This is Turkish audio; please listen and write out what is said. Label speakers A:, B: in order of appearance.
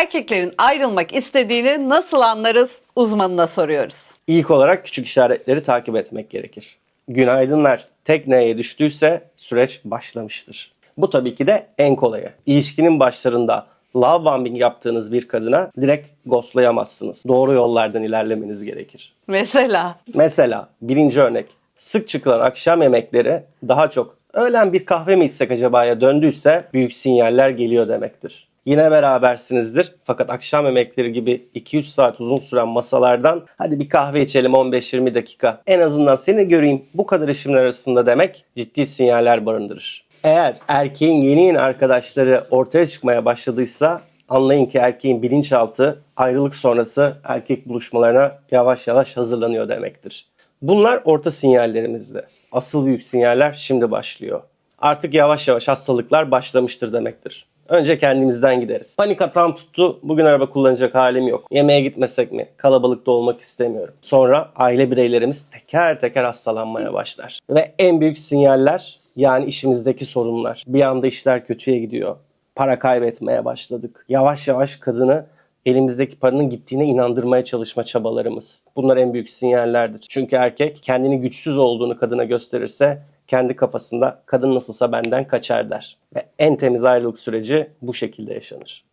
A: erkeklerin ayrılmak istediğini nasıl anlarız uzmanına soruyoruz.
B: İlk olarak küçük işaretleri takip etmek gerekir. Günaydınlar. Tekneye düştüyse süreç başlamıştır. Bu tabii ki de en kolayı. İlişkinin başlarında love bombing yaptığınız bir kadına direkt ghostlayamazsınız. Doğru yollardan ilerlemeniz gerekir.
A: Mesela
B: Mesela birinci örnek. Sık çıkılan akşam yemekleri daha çok öğlen bir kahve mi içsek acaba'ya döndüyse büyük sinyaller geliyor demektir. Yine berabersinizdir fakat akşam yemekleri gibi 2-3 saat uzun süren masalardan hadi bir kahve içelim 15-20 dakika. En azından seni göreyim bu kadar işimin arasında demek ciddi sinyaller barındırır. Eğer erkeğin yeni yeni arkadaşları ortaya çıkmaya başladıysa anlayın ki erkeğin bilinçaltı ayrılık sonrası erkek buluşmalarına yavaş yavaş hazırlanıyor demektir. Bunlar orta sinyallerimizdi. Asıl büyük sinyaller şimdi başlıyor. Artık yavaş yavaş hastalıklar başlamıştır demektir. Önce kendimizden gideriz. Panik atağım tuttu. Bugün araba kullanacak halim yok. Yemeğe gitmesek mi? Kalabalıkta olmak istemiyorum. Sonra aile bireylerimiz teker teker hastalanmaya başlar. Ve en büyük sinyaller yani işimizdeki sorunlar. Bir anda işler kötüye gidiyor. Para kaybetmeye başladık. Yavaş yavaş kadını elimizdeki paranın gittiğine inandırmaya çalışma çabalarımız. Bunlar en büyük sinyallerdir. Çünkü erkek kendini güçsüz olduğunu kadına gösterirse kendi kafasında kadın nasılsa benden kaçar der. Ve en temiz ayrılık süreci bu şekilde yaşanır.